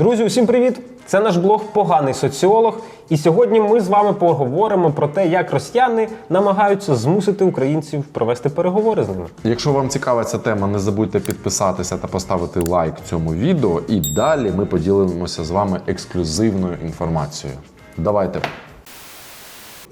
Друзі, усім привіт! Це наш блог Поганий соціолог. І сьогодні ми з вами поговоримо про те, як росіяни намагаються змусити українців провести переговори з ними. Якщо вам цікава ця тема, не забудьте підписатися та поставити лайк цьому відео. І далі ми поділимося з вами ексклюзивною інформацією. Давайте.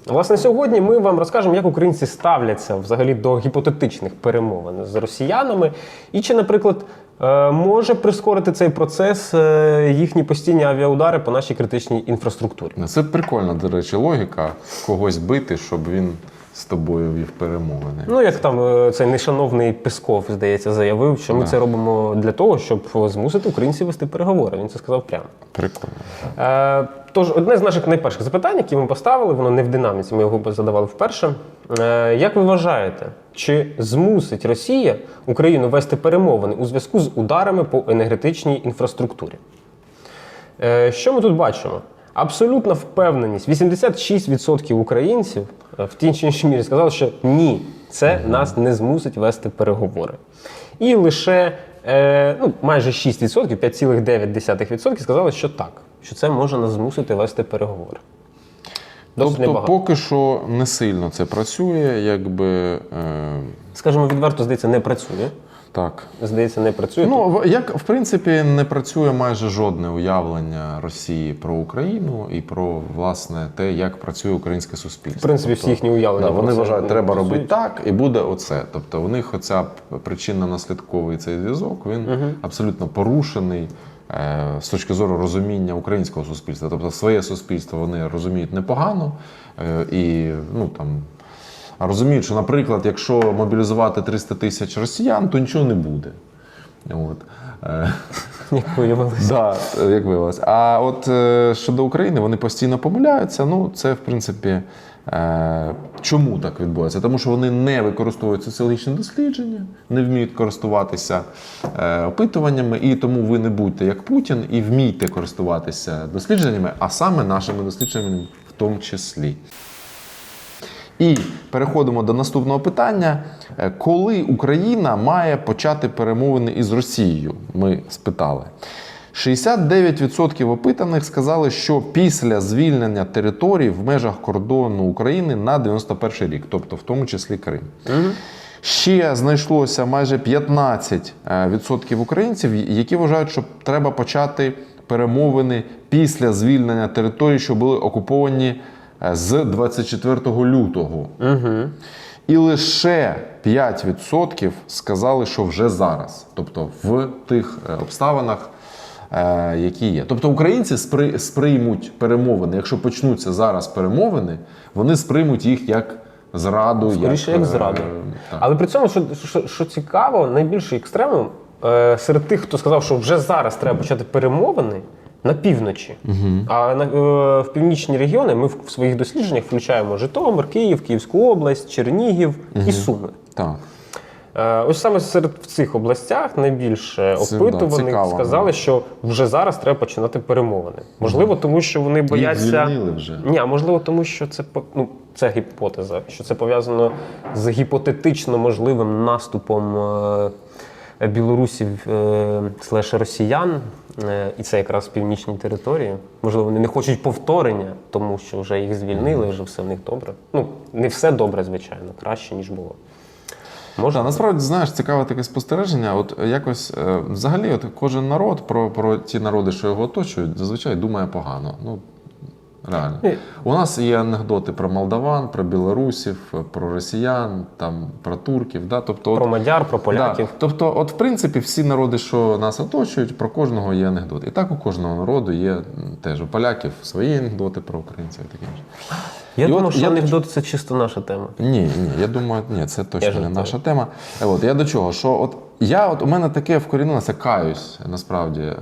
Власне, сьогодні ми вам розкажемо, як українці ставляться взагалі до гіпотетичних перемовин з росіянами, і чи, наприклад, е, може прискорити цей процес е, їхні постійні авіаудари по нашій критичній інфраструктурі. Це прикольна, до речі, логіка когось бити, щоб він з тобою вів перемовини. Ну, як там е, цей нешановний Песков, здається, заявив, що ми це робимо для того, щоб змусити українців вести переговори. Він це сказав прямо. Прикольно. Е, тож, одне з наших найперших запитань, які ми поставили, воно не в динаміці, ми його задавали вперше. Е, як ви вважаєте, чи змусить Росія Україну вести перемовини у зв'язку з ударами по енергетичній інфраструктурі? Е, що ми тут бачимо? Абсолютна впевненість. 86% українців е, в тій чи іншій мірі сказали, що ні, це нас не змусить вести переговори. І лише ну, майже 6%, 5,9% сказали, що так, що це може нас змусити вести переговори. Досить Тобто, небагато. поки що не сильно це працює, якби е, Скажімо, відверто, здається, не працює. так. Здається, не працює. Ну, як в принципі не працює майже жодне уявлення Росії про Україну і про власне те, як працює українське суспільство. В принципі, всі їхні уявлення Да, вони вважають, треба працюють. робити так, і буде оце. Тобто, у них оця причинно-наслідковий цей зв'язок він абсолютно порушений. Е, З точки зору розуміння українського суспільства, тобто своє суспільство вони розуміють непогано е, і ну там розуміють, що, наприклад, якщо мобілізувати 300 тисяч росіян, то нічого не буде. От. Як виявилося. Да, як виявилось. А от е, щодо України, вони постійно помиляються. Ну, це в принципі. Е, чому так відбувається? Тому що вони не використовують соціологічні дослідження, не вміють користуватися е, опитуваннями, і тому ви не будьте як Путін і вмійте користуватися дослідженнями, а саме нашими дослідженнями в тому числі. І переходимо до наступного питання. Е, Коли Україна має почати перемовини із Росією? Ми спитали. 69% опитаних сказали, що після звільнення територій в межах кордону України на 91 рік, тобто в тому числі Крим. Ще знайшлося майже 15% українців, які вважають, що треба почати перемовини після звільнення територій, що були окуповані з 24 лютого. І лише 5% сказали, що вже зараз, тобто в тих е, обставинах, е, які є. Тобто українці сприймуть перемовини. Якщо почнуться зараз перемовини, вони сприймуть їх як зраду, Скоріше, як е, зраду. так. Але при цьому, що, що, що цікаво, найбільший екстремум серед тих, хто сказав, що вже зараз треба почати перемовини на півночі. А на, е, в північні регіони ми в, в своїх дослідженнях включаємо Житомир, Київ, Київську область, Чернігів і Суми. Так. Е, Ось саме серед в цих областях найбільше Це, да, опитуваних цікаво, сказали, да. що вже зараз треба починати перемовини. Можливо, тому що вони бояться. вже. Ні, а можливо, тому що це ну, це гіпотеза, що це пов'язано з гіпотетично можливим наступом е, білорусів е, слеш росіян, і це якраз північні території. Можливо, вони не хочуть повторення, тому що вже їх звільнили, вже все в них добре. Ну, не все добре, звичайно, краще, ніж було. Можна насправді знаєш цікаве таке спостереження. От якось е, взагалі, от кожен народ про, про ті народи, що його оточують, зазвичай думає погано. Ну реально. У нас є анекдоти про молдаван, про білорусів, про росіян, там про турків. Да? Тобто, Про от, мадяр, про поляків. Да. Тобто, от в принципі, всі народи, що нас оточують, про кожного є анекдот. І так у кожного народу є теж у поляків свої анекдоти про українців і таке інше. Я І думав, от що я- анекдоти це чисто наша тема. Ні, ні, я думаю, ні, це точно Я не наша тема. Е, От я до чого? Що от я, от у мене таке вкорінилося, каюсь насправді е,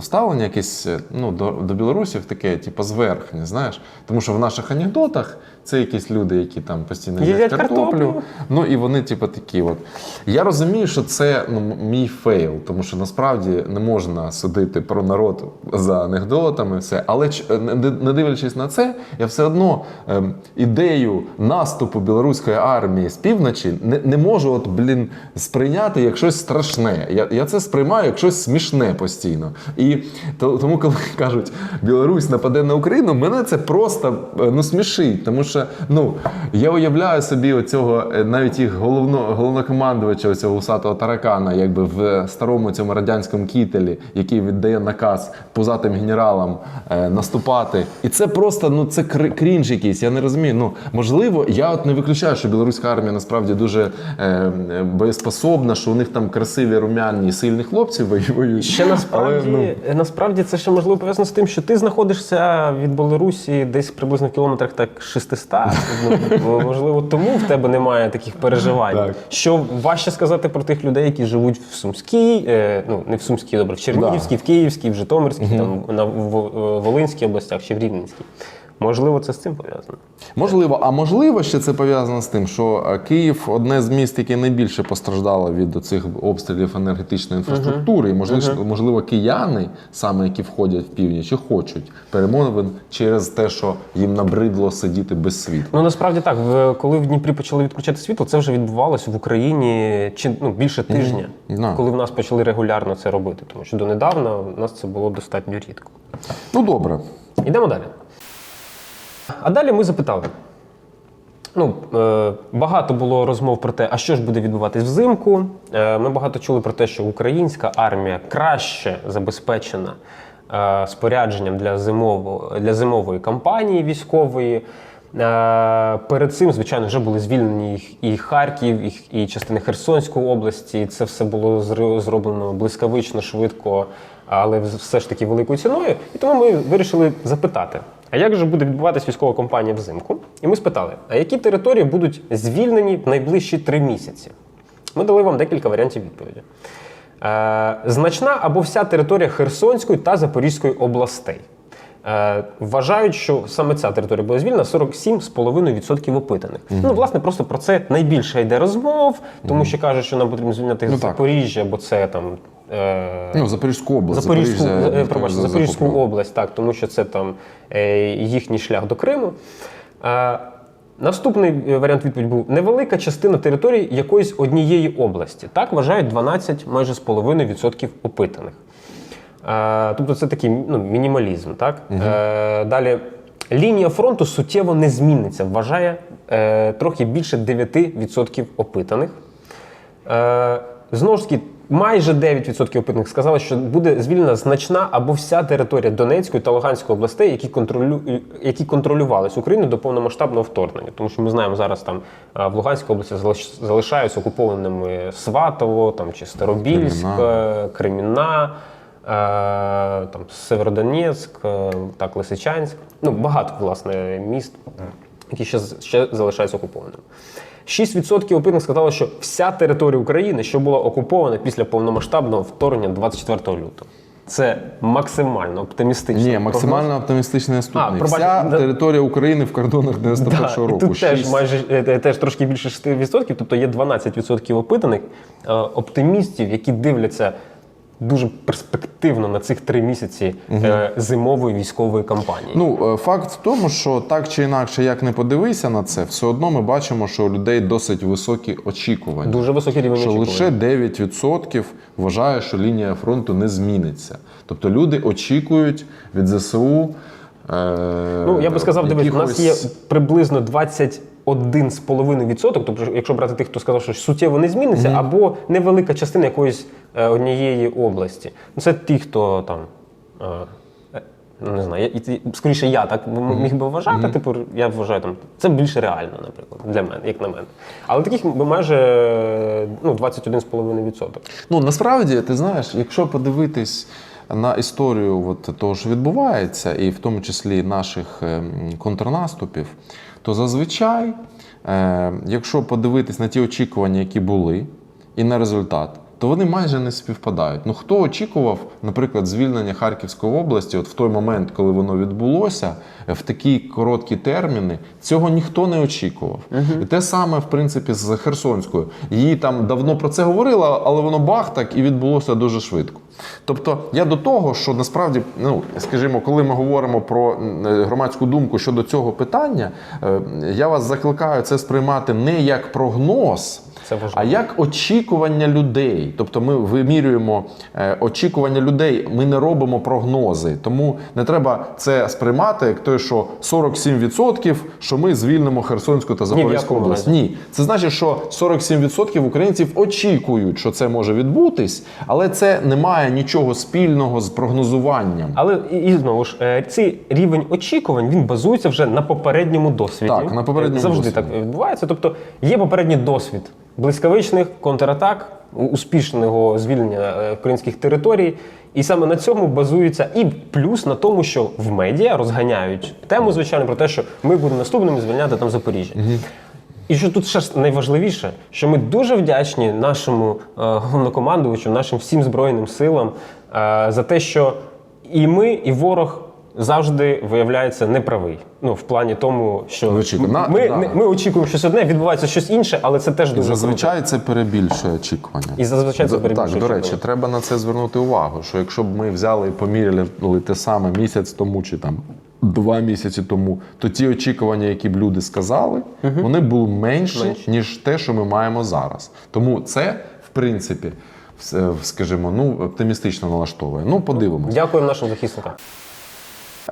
ставлення якесь е, ну, до, до білорусів таке, типу, зверхнє, знаєш. Тому що в наших анекдотах це якісь люди, які там постійно їдять картоплю. картоплю. Ну і вони, типу, такі. От. Я розумію, що це ну, мій фейл, тому що насправді не можна судити про народ за анекдотами, все. Але не не дивлячись на це, я все одно ем, ідею наступу білоруської армії з півночі не, не можу, от, блін, сприйняти як щось страшне. Я, я це сприймаю як щось смішне постійно. І то, тому, коли кажуть, Білорусь нападе на Україну, мене це просто е, ну, смішить. Тому що ну, я уявляю собі оцього е, навіть їх головно, головнокомандувача, цього усатого таракана, якби в старому цьому радянському кітелі, який віддає наказ пузатим генералам е, наступати. І це просто ну це кр- крінж якийсь. Я не розумію. Ну можливо, я от не виключаю, що білоруська армія насправді дуже е, е, боєспособна, що у них там красиві, румяні, сильні хлопці воюють. Ще насправді, Але, ну, насправді це ще можливо пов'язано з тим, що ти знаходишся від Білорусі десь приблизно в кілометрах так 600. Ну, можливо, тому в тебе немає таких переживань. Так. Що важче сказати про тих людей, які живуть в Сумській, е, ну не в Сумській, добре, в Чернігівській, в Київській, в Житомирській, там на в Волинській областях чи в Рівненській. Можливо, це з цим пов'язано. Можливо, а можливо, ще це пов'язано з тим, що е, Київ одне з міст, яке найбільше постраждало від цих обстрілів енергетичної інфраструктури. І можливо, можливо, кияни, саме які входять в північ, і хочуть перемовин через те, що їм набридло сидіти без світла. Ну насправді так, коли в Дніпрі почали відключати світло, це вже відбувалося в Україні чи ну більше тижня, Да. коли в нас почали регулярно це робити, тому що донедавна в нас це було достатньо рідко. Ну добре. Йдемо далі. А далі ми запитали. Ну, е, багато було розмов про те, а що ж буде відбуватись взимку. Е, ми багато чули про те, що українська армія краще забезпечена е, спорядженням для, зимово, для зимової кампанії військової. Перед цим, звичайно, вже були звільнені і- Харків, і частини Херсонської області. Це все було зроблено блискавично, швидко, але все ж таки великою ціною. І тому ми вирішили запитати: а як же буде відбуватись військова кампанія взимку? І ми спитали, а які території будуть звільнені в найближчі три місяці? Ми дали вам декілька варіантів відповіді. Е, значна або вся територія Херсонської та Запорізької областей. Е, вважають, що саме ця територія буде звільнена 47,5% опитаних. Ну, власне, просто про це найбільше йде розмов, тому що кажуть, що нам потрібно звільняти Ну. Запоріжжя, бо це там. Е, Ну, Запорізьку область. Запорізьку, е, пробачте, не Запорізьку область, так, тому що це там е, їхній шлях до Криму. Наступний варіант відповіді був невелика частина території якоїсь однієї області. Так вважають 12 майже з половиною відсотків опитаних. Тобто це такий ну, мінімалізм. Так? Е, далі. Лінія фронту суттєво не зміниться, вважає е, трохи більше 9% опитаних. Е, знову ж таки, майже 9% опитаних сказали, що буде звільнена значна або вся територія Донецької та Луганської областей, які, контролю... які контролювалися Україною до повномасштабного вторгнення. Тому що ми знаємо, зараз там в Луганській області залишаються окупованими Сватово, там, чи Старобільськ, Кремінна. е, е, Там Северодонецьк, е, так, Лисичанськ. Ну, багато, власне, міст, які ще, ще залишаються окупованими. 6% опитних сказали, що вся територія України, що була окупована після повномасштабного вторгнення 24 лютого. Це максимально оптимістично. Ні, максимально оптимістичний наступний. А, Вся да. територія України в кордонах 91-го і року. тут теж майже е, теж трошки більше 6%, тобто є 12% опитаних е, оптимістів, які дивляться дуже перспективно на цих три місяці угу. зимової військової кампанії. Ну е, факт в тому, що так чи інакше, як не подивися на це, все одно ми бачимо, що у людей досить високі очікування. Дуже високі рівень що очікування. лише 9% вважає, що лінія фронту не зміниться. Тобто люди очікують від ЗСУ. Е, ну я би сказав, дивись, у нас є приблизно 20 1,5%, тобто, якщо брати тих, хто сказав, що суттєво не зміниться, mm -hmm. або невелика частина якоїсь е, однієї області. Ну, це ті, хто там. Е, е, ну, не знаю, і скоріше я так міг би вважати. Mm -hmm. Типу, я вважаю там це більш реально, наприклад, для мене, як на мене. Але таких майже ну 21,5%. Ну насправді ти знаєш, якщо подивитись на історію от того, що відбувається, і в тому числі наших ем, контрнаступів то зазвичай, е, якщо подивитись на ті очікування, які були, і на результат. То вони майже не співпадають. Ну хто очікував, наприклад, звільнення Харківської області, от в той момент, коли воно відбулося, в такі короткі терміни, цього ніхто не очікував. І те саме, в принципі, з Херсонською. Її там давно про це говорили, але воно бах так і відбулося дуже швидко. Тобто я до того, що насправді, ну скажімо, коли ми говоримо про е, громадську думку щодо цього питання, е, я вас закликаю це сприймати не як прогноз. Це важливо. А як очікування людей? Тобто ми вимірюємо е, очікування людей, ми не робимо прогнози. Тому не треба це сприймати як те, що 47%, що ми звільнимо Херсонську та Запорізьку область. Ні, це значить, що 47% українців очікують, що це може відбутись, але це не має нічого спільного з прогнозуванням. Але і, і знову ж е, цей рівень очікувань він базується вже на попередньому досвіді. Так, на попередньому Е, завжди досвіді. так відбувається. Тобто є попередній досвід блискавичних контратак, успішного звільнення е, українських територій. І саме на цьому базується і плюс на тому, що в медіа розганяють тему, звичайно, про те, що ми будемо наступними звільняти там Запоріжжя. І що тут ще найважливіше, що ми дуже вдячні нашому е, головнокомандувачу, нашим всім збройним силам е, за те, що і ми, і ворог завжди виявляється неправий. Ну, в плані тому, що Ви очікуєте. На- ми, да. ми, ми очікуємо щось одне, відбувається щось інше, але це теж дуже круто. Зазвичай це перебільшує очікування. І зазвичай це перебільшує Так, до речі, очікування. треба на це звернути увагу. Що якщо б ми взяли і поміряли ну, те саме місяць тому чи там два місяці тому, то ті очікування, які б люди сказали, вони були менші, Менші. ніж те, що ми маємо зараз. Тому це, в принципі, вс- скажімо, ну оптимістично налаштовує. Ну, подивимось. Дякуємо нашим захисникам.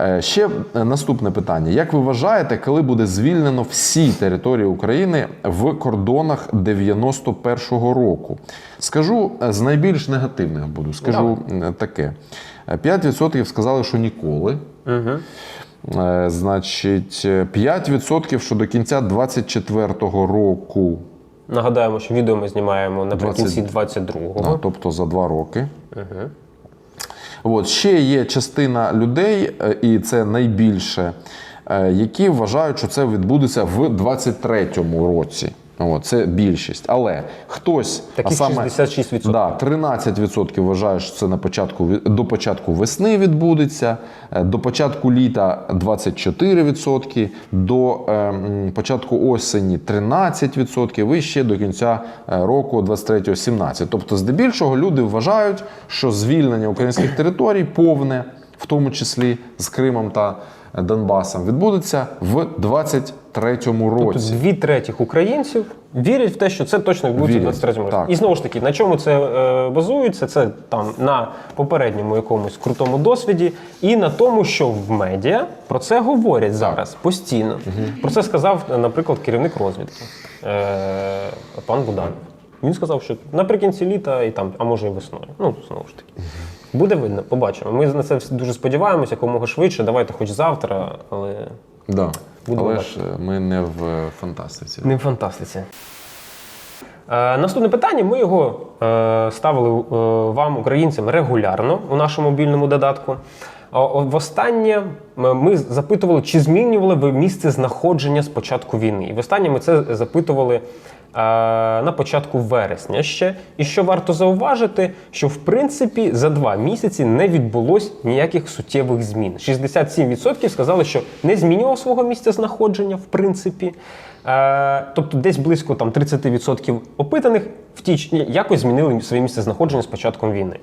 Е, Ще е, наступне питання: як ви вважаєте, коли буде звільнено всі території України в кордонах 91-го року? Скажу е, з найбільш негативних буду. Скажу е, таке: Е, 5% сказали, що ніколи. Е, Значить, е, 5% що до кінця 24-го року, Нагадаємо, що відео ми знімаємо наприкінці 20. 22-го. да, тобто за два роки. От, ще є частина людей, е, і це найбільше, е, які вважають, що це відбудеться в 23-му році. От, це більшість. Але хтось, Таких 66%. Да, 13% вважають, що це на початку до початку весни відбудеться, е, до початку літа 24%, до е, початку осені 13%, і ще до кінця е, року 23 17%. Тобто, здебільшого люди вважають, що звільнення українських територій повне, в тому числі з Кримом та Донбасом, відбудеться в 23-му Тобто році. дві третіх українців вірять в те, що це точно відбудеться в 23-му році. так. І знову ж таки, на чому це е, базується? Це там на попередньому якомусь крутому досвіді, і на тому, що в медіа про це говорять зараз постійно. Про це сказав, наприклад, керівник розвідки е, пан Буданов. Він сказав, що наприкінці літа і там, а може і весною. Ну, знову ж таки. Буде видно, побачимо. Ми на це дуже сподіваємося, якомога швидше. Давайте хоч завтра, але Да. Будемо Але бачити. ж е, ми не в е, фантастиці. Не в фантастиці. Е, наступне питання. Ми його е, ставили е, вам, українцям, регулярно у нашому мобільному додатку. Востаннє ми запитували, чи змінювали ви місце знаходження з початку війни. І востаннє ми це запитували на початку вересня ще. І що варто зауважити, що в принципі за два місяці не відбулось ніяких суттєвих змін. 67% сказали, що не змінював свого місця знаходження, в принципі. Тобто десь близько там 30% опитаних в тій якось змінили своє місце знаходження з початком війни.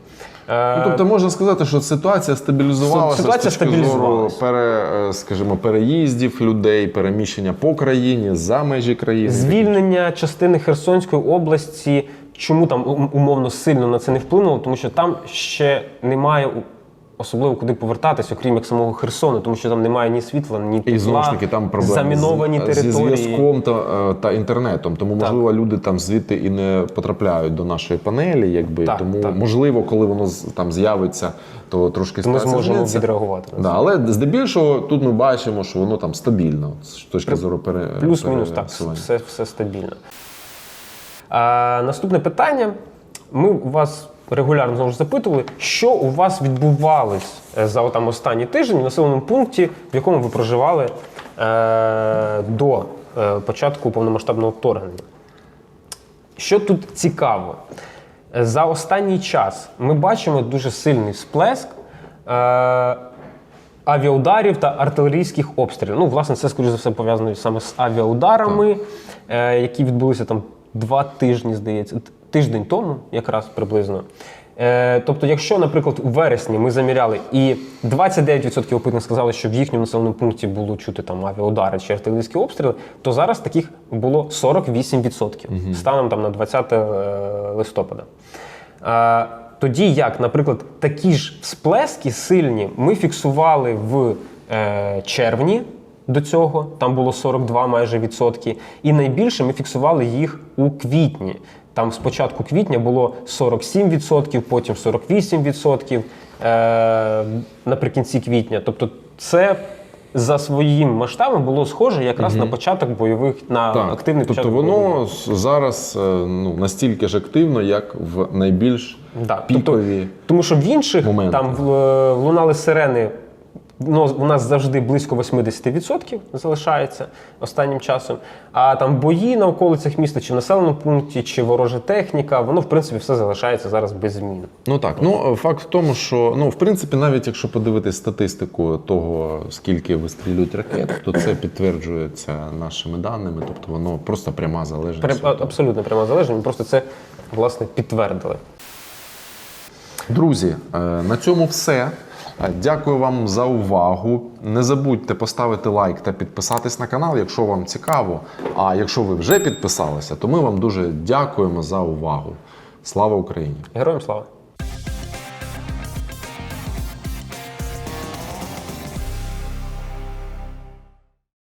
Е, Ну, тобто можна сказати, що ситуація стабілізувалася Ситуація з точки зору пере, е, скажімо, переїздів людей, переміщення по країні, за межі країни. Звільнення частини Херсонської області, чому там умовно сильно на це не вплинуло, тому що там ще немає особливо куди повертатись, окрім як самого Херсону, тому що там немає ні світла, ні тепла, І знову ж таки там проблеми заміновані з, території. зі зв'язком та, е, та інтернетом. Тому можливо люди там звідти і не потрапляють до нашої панелі, якби Так, тому так. можливо, коли воно з- там з'явиться, то трошки Ми ситуація зможемо зміниться. відреагувати на це. Да, але здебільшого тут ми бачимо, що воно там стабільно з точки зору пере, Плюс-мінус так, пересування. все, все стабільно. А, наступне питання. Ми вас регулярно знову ж запитували, що у вас відбувалось е, за там останній тиждень в населеному пункті, в якому ви проживали е, до е, початку повномасштабного вторгнення. Що тут цікаво? Е, За останній час ми бачимо дуже сильний сплеск е, авіаударів та артилерійських обстрілів. Ну, власне, це, скоріш за все, пов'язано саме з авіаударами, е, які відбулися там два тижні, здається, тиждень тому, якраз приблизно. Е, тобто, якщо, наприклад, у вересні ми заміряли і 29% опитних сказали, що в їхньому населеному пункті було чути там авіаудари чи артилерійські обстріли, то зараз таких було 48% станом там на 20 е, листопада. Е, тоді як, наприклад, такі ж всплески сильні ми фіксували в е, червні до цього, там було 42 майже відсотки. І найбільше ми фіксували їх у квітні. Там з початку квітня було 47%, потім 48% е, наприкінці квітня. Тобто, це за своїм масштабом було схоже якраз на початок бойових, на активний тобто початок бойових воно з- зараз е, ну, настільки ж активно, як в найбільш Да. пікові. Тобто, тому що в інших моменти. там в- е, лунали сирени. Ну, у нас завжди близько 80% залишається останнім часом. А там бої на околицях міста, чи в населеному пункті, чи ворожа техніка, воно в принципі все залишається зараз без змін. Ну так, ну е, факт в тому, що ну в принципі, навіть якщо подивитись статистику того, скільки вистрілюють ракет, то це підтверджується нашими даними, тобто воно просто пряма залежність. Прям, абсолютно прямо залежно. Ми просто це власне підтвердили. Друзі, е, на цьому все. Е, Дякую вам за увагу. Не забудьте поставити лайк та підписатись на канал, якщо вам цікаво. А якщо ви вже підписалися, то ми вам дуже дякуємо за увагу. Слава Україні! Героям слава!